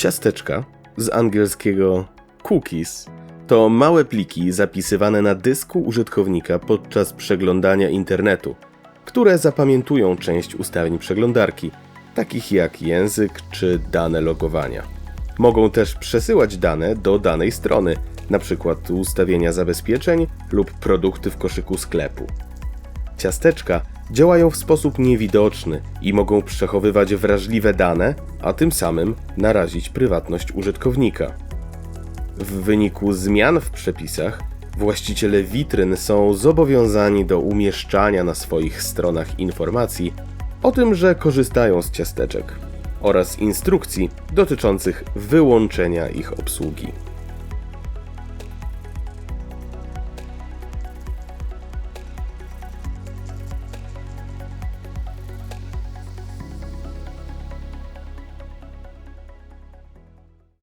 Ciasteczka z angielskiego cookies to małe pliki zapisywane na dysku użytkownika podczas przeglądania internetu, które zapamiętują część ustawień przeglądarki, takich jak język czy dane logowania. Mogą też przesyłać dane do danej strony, np. ustawienia zabezpieczeń lub produkty w koszyku sklepu. Ciasteczka działają w sposób niewidoczny i mogą przechowywać wrażliwe dane, a tym samym narazić prywatność użytkownika. W wyniku zmian w przepisach, właściciele witryn są zobowiązani do umieszczania na swoich stronach informacji o tym, że korzystają z ciasteczek oraz instrukcji dotyczących wyłączenia ich obsługi.